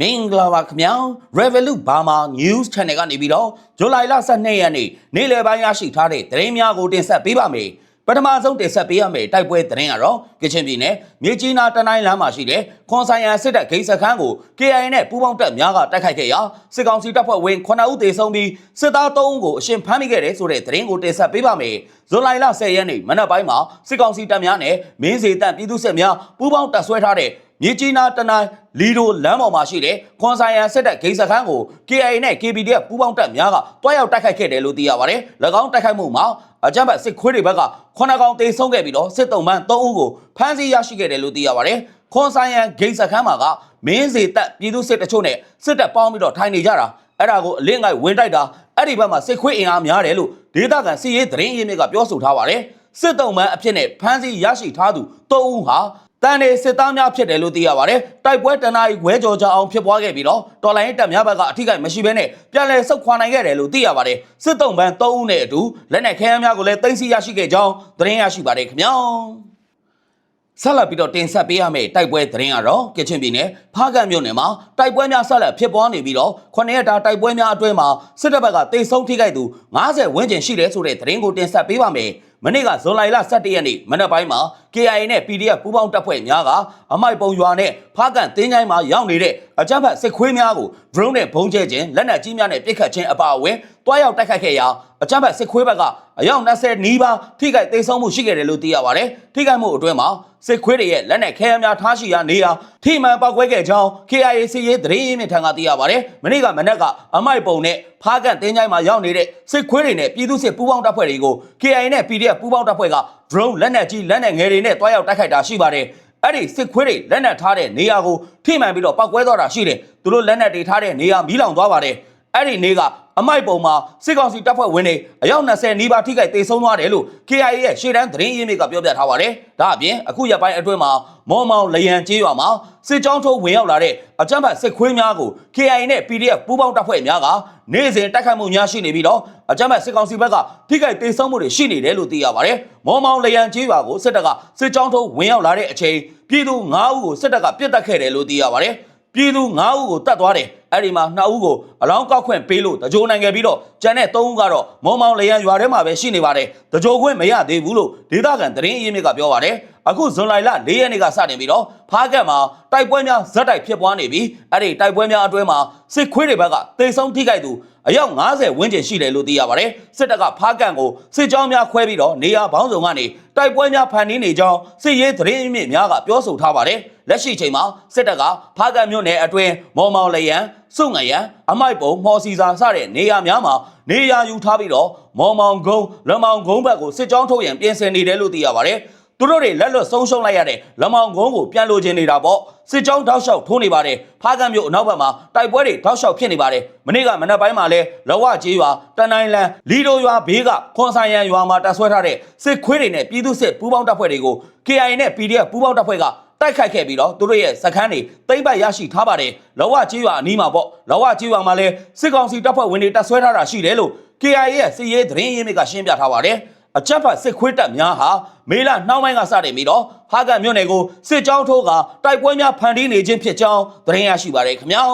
မင်္ဂလာပါခင်ဗျာ Revolut Burma News Channel ကနေပြီးတော့ဇူလိုင်လ12ရက်နေ့နေ့လယ်ပိုင်းရရှိထားတဲ့သတင်းများကိုတင်ဆက်ပေးပါမယ်ပထမဆုံးတင်ဆက်ပေးရမယ့်တိုက်ပွဲသတင်းကတော့ကချင်ပြည်နယ်မြေကြီးနာတနိုင်းလမ်းမှာရှိတဲ့ခွန်ဆိုင်ရန်စစ်တပ်ဂိတ်စခန်းကို KIA နဲ့ပူးပေါင်းတပ်များကတိုက်ခိုက်ခဲ့ရာစစ်ကောင်စီတပ်ဖွဲ့ဝင်9ဦးသေဆုံးပြီးစစ်သား3ဦးကိုအရှင်ဖမ်းမိခဲ့တဲ့ဆိုတဲ့သတင်းကိုတင်ဆက်ပေးပါမယ်ဇူလိုင်လ10ရက်နေ့မနက်ပိုင်းမှာစစ်ကောင်စီတပ်များနဲ့မင်းစေတပ်ပြည်သူ့စစ်များပူးပေါင်းတပ်ဆွဲထားတဲ့ မြေကြီးနာတနိုင်းလီဒိုလမ်းပေါ်မှာရှိတဲ့ခွန်ဆိုင်ရန်စစ်တပ်ဂိတ်စခန်းကို KIA နဲ့ KPDF ပူးပေါင်းတပ်များကတွားရောက်တိုက်ခိုက်ခဲ့တယ်လို့သိရပါတယ်။၎င်းတိုက်ခိုက်မှုမှာအကြမ်းဖက်စစ်ခွေးတွေဘက်ကခုနကောင်တေဆုံးခဲ့ပြီးတော့စစ်တုံးပန်း3ဦးကိုဖမ်းဆီးရရှိခဲ့တယ်လို့သိရပါတယ်။ခွန်ဆိုင်ရန်ဂိတ်စခန်းမှာကမင်းစေတပ်ပြည်သူစစ်တချို့နဲ့စစ်တပ်ပေါင်းပြီးတော့ထိုင်နေကြတာအဲ့ဒါကိုအလင်းငိုက်ဝင်တိုက်တာအဲ့ဒီဘက်မှာစစ်ခွေးအင်အားများတယ်လို့ဒေသခံစီရေးသတင်းရင်းမြစ်ကပြောဆိုထားပါတယ်။စစ်တုံးပန်းအဖြစ်နဲ့ဖမ်းဆီးရရှိထားသူ3ဦးဟာ တန်နေစစ်သားများဖြစ်တယ်လို့သိရပါတယ်။တိုက်ပွဲတနအီဝဲကြော်ကြအောင်ဖြစ်ပွားခဲ့ပြီးတော့တော်လိုင်းတပ်များဘက်ကအထိကိမရှိဘဲနဲ့ပြန်လည်ဆုတ်ခွာနိုင်ခဲ့တယ်လို့သိရပါတယ်။စစ်တုံးပန်း3ဦးနဲ့အတူလက်နက်ခဲယမ်းများကိုလည်းတင်စီရရှိခဲ့ကြောင်းသတင်းရရှိပါတယ်ခင်ဗျာ။ဆက်လက်ပြီးတော့တင်ဆက်ပေးရမယ့်တိုက်ပွဲသတင်းကတော့ကချင်ပြည်နယ်ဖားကန့်မြို့နယ်မှာတိုက်ပွဲများဆက်လက်ဖြစ်ပွားနေပြီးတော့ခုနှစ်ရက်တာတိုက်ပွဲများအတွင်းမှာစစ်တပ်ဘက်ကတေဆုံးထိခိုက်သူ90ဝန်းကျင်ရှိတယ်ဆိုတဲ့သတင်းကိုတင်ဆက်ပေးပါမယ်။မနေ့ကဇွန်လ17ရက်နေ့မနက်ပိုင်းမှာ KIA နဲ့ PDF ပူးပေါင်းတပ်ဖွဲ့များကအမိုက်ပုံရွာနဲ့ဖားကန်တင်းချိုင်းမှာရောက်နေတဲ့အကြမ်းဖက်စစ်ခွေးများကို drone နဲ့ဘုံကျဲခြင်းလက်နက်ကြီးများနဲ့ပစ်ခတ်ခြင်းအပါအဝင်တွားရောက်တိုက်ခိုက်ခဲ့ရာအကြမ်းဖက်စစ်ခွေးဘက်ကအယောက်20နီးပါးထိခိုက်သိမ်းဆုံးမှုရှိခဲ့တယ်လို့သိရပါတယ်။ထိခိုက်မှုအတွင်းမှာစစ်ခွေးတွေရဲ့လက်နက်ခဲယမ်းများထားရှိရာနေရာထိမှန်ပောက်ကွဲခဲ့ကြောင်း KIA စီရေးသတင်းရင်းမြစ်ထံကသိရပါတယ်။မနေ့ကမနက်ကအမိုက်ပုံနဲ့ဖားကန်တင်းချိုင်းမှာရောက်နေတဲ့စစ်ခွေးတွေနဲ့ပြည်သူစစ်ပူးပေါင်းတပ်ဖွဲ့တွေကို KIA နဲ့ PDF ပူးပေါင်းတပ်ဖွဲ့က drone လက်နက်ကြီးလက်နက်ငယ်တွေနဲ့တွားရောက်တိုက်ခိုက်တာရှိပါတယ်။အဲ့ဒီစစ်ခွေးတွေလက်နက်ထားတဲ့နေရာကိုထိမှန်ပြီးတော့ပောက်ကွဲသွားတာရှိတယ်။သူတို့လက်နက်တွေထားတဲ့နေရာမီးလောင်သွားပါတယ်။ အဲ့ဒီနေကအမိုက်ပုံမှာစစ်ကောင်စီတပ်ဖွဲ့ဝင်တွေအယောက်20နီးပါးထိခိုက်ဒေဆုံးသွားတယ်လို့ KIA ရဲ့ရှေ့တန်းသတင်းရင်းမြစ်ကပြောပြထားပါတယ်။ဒါအပြင်အခုရက်ပိုင်းအတွင်းမှာမော်မောင်လယန်ကျေးရွာမှာစစ်ကြောင်းထိုးဝင်ရောက်လာတဲ့အကြမ်းဖက်စစ်ခွေးများကို KIA နဲ့ PDF ပူးပေါင်းတပ်ဖွဲ့များကနေ့စဉ်တိုက်ခိုက်မှုများရှိနေပြီးတော့အကြမ်းဖက်စစ်ကောင်စီဘက်ကထိခိုက်ဒေဆုံးမှုတွေရှိနေတယ်လို့သိရပါတယ်။မော်မောင်လယန်ကျေးရွာကိုစစ်တပ်ကစစ်ကြောင်းထိုးဝင်ရောက်လာတဲ့အချိန်ပြည်သူ9ဦးကိုစစ်တပ်ကပြစ်တက်ခဲ့တယ်လို့သိရပါတယ်။ ပြည်သူ9ဦးကိုတတ်သွားတယ်အဲ့ဒီမှာ2ဦးကိုအလောင်းကောက်ခွင့်ပေးလို့တကြိုးနိုင်ခဲ့ပြီးတော့ကျန်တဲ့3ဦးကတော့မောင်မောင်လျံရွာထဲမှာပဲရှိနေပါတယ်တကြိုးခွင့်မရသေးဘူးလို့ဒေသခံသတင်းအရင်းမြစ်ကပြောပါတယ် အခုဇွန်လလ၄ရက်နေ့ကစတင်ပြီးတော့ဖားကတ်မှာတိုက်ပွဲများဇက်တိုက်ဖြစ်ပွားနေပြီးအဲ့ဒီတိုက်ပွဲများအတွင်းမှာစစ်ခွေးတွေဘက်ကတိတ်ဆုံးထိခိုက်သူအယောက်90ဝန်းကျင်ရှိတယ်လို့သိရပါတယ်စစ်တပ်ကဖားကန့်ကိုစစ်ကြောင်းများခွဲပြီးတော့နေရာပေါင်းစုံကနေတိုက်ပွဲများဖန်တီးနေကြောင်းစစ်ရေးသတင်းအမြင့်များကပြောဆိုထားပါတယ်လက်ရှိချိန်မှာစစ်တပ်ကဖားကန့်မြို့နယ်အတွင်းမော်မောင်လယံစုငရံအမိုက်ပုံမော်စီစာစတဲ့နေရာများမှာနေရာယူထားပြီးတော့မော်မောင်ကုန်းလမောင်ကုန်းဘက်ကိုစစ်ကြောင်းထုတ်ရန်ပြင်ဆင်နေတယ်လို့သိရပါတယ် သူတို့တွေလက်လွတ်ဆုံးရှုံးလိုက်ရတဲ့လမောင်ကုန်းကိုပြန်လိုချင်နေတာပေါ့စစ်ကြောင်းတောက်လျှောက်ထိုးနေပါတယ်ဖားကံမြို့အနောက်ဘက်မှာတိုက်ပွဲတွေတောက်လျှောက်ဖြစ်နေပါတယ်မနေ့ကမနက်ပိုင်းမှာလဲလဝကြီးရွာတန်တိုင်းလန်လီဒိုရွာဘေးကခွန်ဆိုင်ရန်ရွာမှာတပ်ဆွဲထားတဲ့စစ်ခွေးတွေနဲ့ပြည်သူစစ်ပူးပေါင်းတပ်ဖွဲ့တွေကို KIA နဲ့ PDF ပူးပေါင်းတပ်ဖွဲ့ကတိုက်ခိုက်ခဲ့ပြီးတော့သူတို့ရဲ့စခန်းတွေတိမ့်ပတ်ရရှိထားပါတယ်လောဝကြီးရွာအနီးမှာပေါ့လောဝကြီးရွာမှာလဲစစ်ကောင်စီတပ်ဖွဲ့ဝင်တွေတပ်ဆွဲထားတာရှိတယ်လို့ KIA ရဲ့စစ်ရေးသတင်းရင်းမြစ်ကရှင်းပြထားပါတယ် အကြက်ဖတ်စစ်ခွေးတပ်များဟာမေလနှောင်းပိုင်းကစတင်ပြီးတော့ဟာကမြို့နယ်ကိုစစ်ကြောင်းထိုးကတိုက်ပွဲများဖန်တီးနေခြင်းဖြစ်ကြောင်းသတင်းရရှိပါတယ်ခင်ဗျာ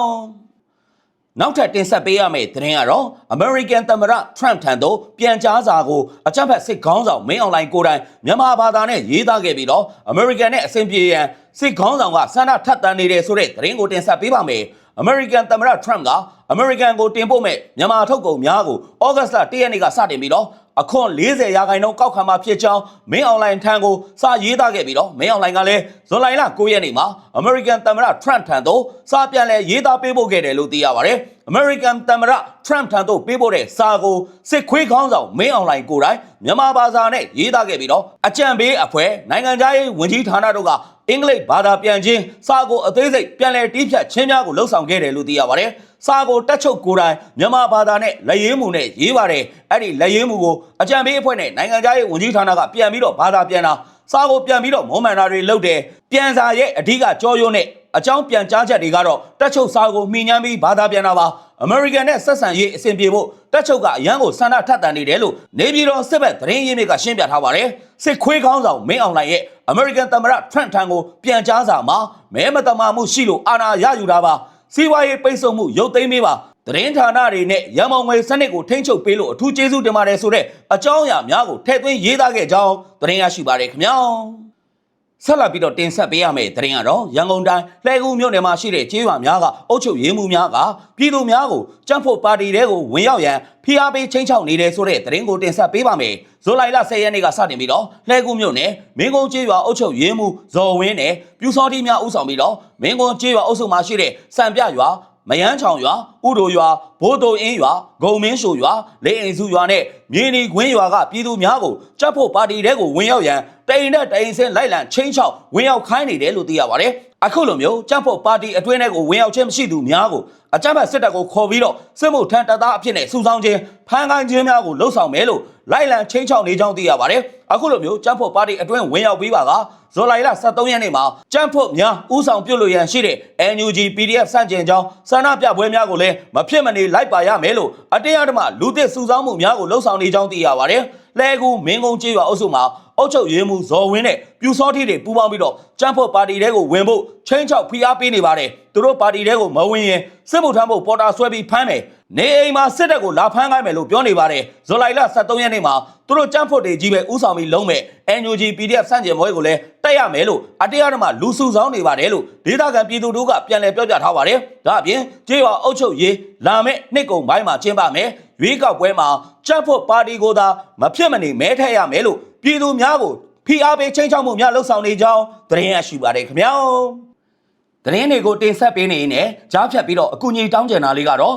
နောက်ထပ်တင်ဆက်ပေးရမယ့်သတင်းကတော့ American သမ္မတ Trump ထံသို့ပြန်ကြားစာကိုအကြမ်းဖက်စစ်ခေါင်းဆောင်မင်းအွန်လိုင်းကိုတိုင်မြန်မာဘာသာနဲ့ရေးသားခဲ့ပြီးတော့ American နဲ့အဆင်ပြေရန်စစ်ခေါင်းဆောင်ကဆန္ဒထပ်တမ်းနေတယ်ဆိုတဲ့သတင်းကိုတင်ဆက်ပေးပါမယ်။ American သမ္မတ Trump က American ကိုတင်ပို့မဲ့မြန်မာထုတ်ကုန်များကိုဩဂတ်စ်လ1ရက်နေ့ကစတင်ပြီးတော့ အခွန်40ရာခိုင်နှုန်းကောက်ခံမှာဖြစ်ကြောင်းမင်းအွန်လိုင်းထံကိုစာရေးသားခဲ့ပြီးတော့မင်းအွန်လိုင်းကလည်းဇွန်လ9ရက်နေ့မှာ American သမ္မတ Trump ထံသို့စာပြန်လည်ရေးသားပေးပို့ခဲ့တယ်လို့သိရပါတယ်။ American သမ္မတ Trump ထံသို့ပေးပို့တဲ့စာကိုစစ်ခွေးခေါင်းဆောင်မင်းအွန်လိုင်းကိုယ်တိုင်မြန်မာဘာသာနဲ့ရေးသားခဲ့ပြီးတော့အကြံပေးအဖွဲ့နိုင်ငံခြားရေးဝန်ကြီးဌာနတို့ကအင်္ဂလိပ်ဘာသာပြန်ခြင်းစာကိုအသေးစိတ်ပြန်လည်တီးဖြတ်ခြင်းများကိုလှုပ်ဆောင်ခဲ့တယ်လို့သိရပါတယ်။ စာကိုတက်ချုပ်ကိုယ်တိုင်မြန်မာဘာသာနဲ့လက်ရေးမှုနဲ့ရေးပါတယ်။အဲ့ဒီလက်ရေးမှုကိုအကြံပေးအဖွဲ့နဲ့နိုင်ငံခြားရေးဝန်ကြီးဌာနကပြန်ပြီးတော့ဘာသာပြန်တာစာကိုပြန်ပြီးတော့မွမ်းမံတာတွေလုပ်တယ်။ပြန်စာရဲ့အဓိကကြောရုံးနဲ့အကြောင်းပြန်ကြားချက်တွေကတော့တက်ချုပ်စာကိုမှီညမ်းပြီးဘာသာပြန်တာပါအမေရိကန်နဲ့ဆက်ဆံရေးအဆင်ပြေဖို့တက်ချုပ်ကအရန်ကိုဆန္ဒထပ်တန်နေတယ်လို့နေပြည်တော်စစ်ဘက်သတင်းရင်းမြစ်ကရှင်းပြထားပါတယ်စစ်ခွေးခေါင်းဆောင်မင်းအောင်လှိုင်ရဲ့အမေရိကန်သမ္မတထရန့်ထံကိုပြန်ကြားစာမှာမဲမတမာမှုရှိလို့အာဏာရယူတာပါ စီးပွားရေးပိတ်ဆို့မှုရုပ်သိမ်းပေးပါသတင်းဌာနတွေနဲ့ရန်မုံငွေစနစ်ကိုထိန်းချုပ်ပေးလို့အထူးကျေးဇူးတင်ပါတယ်ဆိုတဲ့အကြောင်းအရာများကိုထည့်သွင်းရေးသားခဲ့ကြောင်းသတင်းရရှိပါတယ်ခင်ဗျာ ဆက်လက်ပြီးတော့တင်ဆက်ပေးရမယ့်သတင်းကတော့ရန်ကုန်တိုင်းလှဲကူးမြို့နယ်မှာရှိတဲ့ကျေးရွာများကအုပ်ချုပ်ရေးမှူးများကပြည်သူများကိုကြမ်းဖို့ပါတီတွေကိုဝင်ရောက်ရန်ဖိအားပေးချင်းချောက်နေတယ်ဆိုတဲ့သတင်းကိုတင်ဆက်ပေးပါမယ်ဇူလိုင်လ10ရက်နေ့ကစတင်ပြီးတော့လှဲကူးမြို့နယ်မင်းကုန်းကျေးရွာအုပ်ချုပ်ရေးမှူးဇော်ဝင်းနဲ့ပြူစောတိများဦးဆောင်ပြီးတော့မင်းကုန်းကျေးရွာအုပ်စုမှာရှိတဲ့စံပြရွာ မယန်းချောင်ရွာဥဒိုရွာဘိုးတုံအင်းရွာဂုံမင်းရှိုရွာလေအိမ်စုရွာနဲ့မြေနီခွင်းရွာကပြည်သူများကိုကြက်ဖို့ပါတီတဲကိုဝင်ရောက်ရန်တိန်နဲ့တိန်စင်းလိုက်လံချင်းချောက်ဝင်ရောက်ခိုင်းနေတယ်လို့သိရပါတယ်အခုလိုမျိုးကြက်ဖို့ပါတီအတွင်းထဲကိုဝင်ရောက်ခြင်းမရှိသူများကိုအကြမ်းဖက်စစ်တပ်ကိုခေါ်ပြီးတော့စစ်မှုထမ်းတပ်သားအဖြစ်နဲ့စုဆောင်းခြင်းဖမ်းခိုင်းခြင်းများကိုလှုပ်ဆောင်မယ်လို့ လိုက်လံချင်းချောက်နေကြောင်းသိရပါတယ်အခုလိုမျိုးကြက်ဖို့ပါတီအတွင်းဝင်ရောက်ပြီးပါကဇူလိုင်လ23ရက်နေ့မှာကြမ်းဖို့များဥဆောင်ပြုတ်လို့ရန်ရှိတဲ့ NUG PDF စန့်ကျင်ကြောင်းဆန္ဒပြပွဲများကိုလည်းမဖြစ်မနေလိုက်ပါရမယ်လို့အတရားဓမ္မလူသစ်စုဆောင်းမှုများကိုလှုံ့ဆော်နေကြောင်းသိရပါတယ်။လဲကူမင်းကုန်းကျေးရွာအုပ်စုမှာအုပ်ချုပ်ရေးမှူးဇော်ဝင်းနဲ့ပြူစောထီတွေပူးပေါင်းပြီးတော့ကြမ်းဖို့ပါတီတွေကိုဝင်ဖို့ချင်းချောက်ဖိအားပေးနေပါတယ်။သူတို့ပါတီတွေကိုမဝင်ရင်စစ်မှုထမ်းဖို့ပေါ်တာဆွဲပြီးဖမ်းမယ်။ နေအိမ်မှာစစ်တပ်ကိုလာဖမ်းခိုင်းမယ်လို့ပြောနေပါတယ်။ဇူလိုင်လ23ရက်နေ့မှာသူတို့ကြမ်းဖို့တွေကြီးပဲဥဆောင်ပြီးလုံးမဲ့ NUG PDF စန့်ကျင်ပွဲကိုလည်းတက်ရမယ်လို့အတရားဓမ္မလူစုဆောင်းနေပါတယ်လို့ဒေသခံပြည်သူတို့ကပြန်လည်ပြောပြထားပါတယ်။ဒါအပြင်ကျေးရွာအုပ်ချုပ်ရေးလာမဲ့နှစ်ကုံပိုင်းမှာကျင်းပမယ်။ရွေးကောက်ပွဲမှာကြမ်းဖို့ပါတီကိုသာမဖြစ်မနေမဲထည့်ရမယ်လို့ပြည်သူများကိုဖိအားပေးချင်းချောက်မှုများလှုံ့ဆော်နေကြောင်းသတင်းရရှိပါတယ်ခင်ဗျာ။သတင်းတွေကိုတင်ဆက်ပေးနေရင်းနဲ့ကြားဖြတ်ပြီးတော့အကူအညီတောင်းကျင်တာလေးကတော့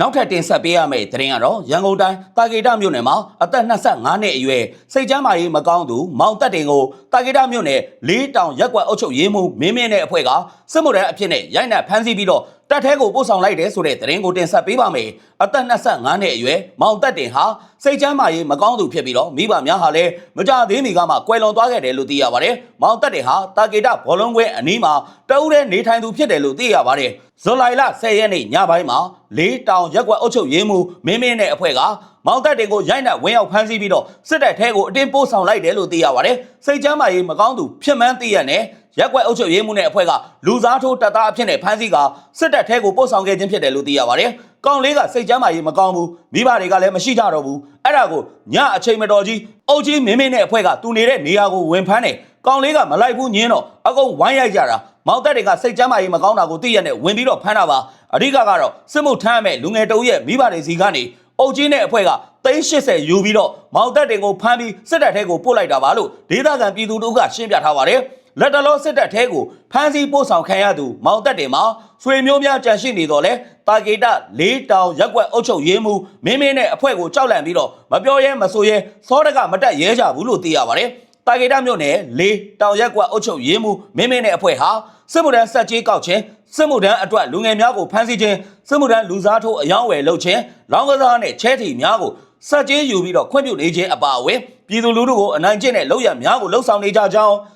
နောက်ထပ်တင်ဆက်ပေးရမယ့်သတင်းကတော့ရန်ကုန်တိုင်းတာဂေတမြို့နယ်မှာအသက်25နှစ်အရွယ်စိတ်ကျမ်းမာရေးမကောင်းသူမောင်တက်တင်ကိုတာဂေတမြို့နယ်လေးတောင်ရက်ကွက်အုပ်ချုပ်ရေးမှူးမင်းမင်းတဲ့အဖွဲ့ကစစ်မှုထမ်းအဖြစ်နဲ့ရိုက်နှက်ဖမ်းဆီးပြီးတော့ တပ်ထဲကိုပို့ဆောင်လိုက်တယ်ဆိုတဲ့သတင်းကိုတင်ဆက်ပေးပါမယ်အသက်25နှစ်အရွယ်မောင်တက်တင်ဟာစိတ်ကျမ်းမာရေးမကောင်းသူဖြစ်ပြီးတော့မိဘများဟာလည်းမကြသေးမီကမှကွယ်လွန်သွားခဲ့တယ်လို့သိရပါတယ်မောင်တက်တင်ဟာတာဂေတဘောလုံးကွဲအနီးမှာတအုပ်တဲ့နေထိုင်သူဖြစ်တယ်လို့သိရပါတယ်ဇူလိုင်လ10ရက်နေ့ညပိုင်းမှာလေးတောင်ရက်ကွက်အုပ်ချုပ်ရေးမှူးမင်းမင်းတဲ့အဖွဲ့ကမောင်တက်တင်ကိုရိုက်နှက်ဝင်းရောက်ဖမ်းဆီးပြီးတော့စစ်တပ်ထဲကိုအတင်းပို့ဆောင်လိုက်တယ်လို့သိရပါတယ်စိတ်ကျမ်းမာရေးမကောင်းသူဖြစ်မှန်းသိရတဲ့ ရက်ကွက်အုပ်ချုပ်ရေးမှူးနဲ့အဖွဲ့ကလူစားထိုးတပ်သားအဖြစ်နဲ့ဖမ်းဆီးကစစ်တပ်ထဲကိုပို့ဆောင်ခဲ့ခြင်းဖြစ်တယ်လို့သိရပါတယ်။ကောင်လေးကစိတ်ကျမ်းမာရေးမကောင်းဘူးမိဘတွေကလည်းမရှိကြတော့ဘူး။အဲ့ဒါကိုညအချိန်မတော်ကြီးအုပ်ကြီးမင်းမင်းနဲ့အဖွဲ့ကသူနေတဲ့နေရာကိုဝင်ဖမ်းတယ်။ကောင်လေးကမလိုက်ဘူးညင်းတော့အကုန်ဝိုင်းရိုက်ကြတာ။မောင်တက်တွေကစိတ်ကျမ်းမာရေးမကောင်းတာကိုသိရတဲ့ဝင်ပြီးတော့ဖမ်းတာပါ။အဓိကကတော့စစ်မှုထမ်းရမဲ့လူငယ်တအုပ်ရဲ့မိဘတွေစီကနေအုပ်ကြီးနဲ့အဖွဲ့က380ယူပြီးတော့မောင်တက်တင်ကိုဖမ်းပြီးစစ်တပ်ထဲကိုပို့လိုက်တာပါလို့ဒေသခံပြည်သူတို့ကရှင်းပြထားပါတယ်။ လက်တလောစစ်တပ်ထဲကိုဖမ်းဆီးပို့ဆောင်ခံရသူမောင်တက်တင်မှာဆွေမျိုးများကြံရှိနေတော့လဲတာဂေတလေးတောင်ရက်ွက်အုပ်ချုပ်ရေးမှုမင်းမင်းနဲ့အဖွဲ့ကိုကြောက်လန့်ပြီးတော့မပြောရဲမဆိုရဲစောတကမတက်ရဲကြဘူးလို့သိရပါတယ်။တာဂေတမြို့နယ်လေးတောင်ရက်ကွက်အုပ်ချုပ်ရေးမှုမင်းမင်းနဲ့အဖွဲ့ဟာစစ်မှုထမ်းဆက်ကြီးကောက်ခြင်းစစ်မှုထမ်းအတွက်လူငယ်များကိုဖမ်းဆီးခြင်းစစ်မှုထမ်းလူစားထိုးအယောင်းဝယ်လုပ်ခြင်းလောင်းကစားနဲ့ချဲထီများကိုစက်ကြီးယူပြီးတော့ခွင့်ပြုနေခြင်းအပါအဝင်ပြည်သူလူထုကိုအနိုင်ကျင့်တဲ့လောက်ရများကိုလှုပ်ဆောင်နေကြကြောင်း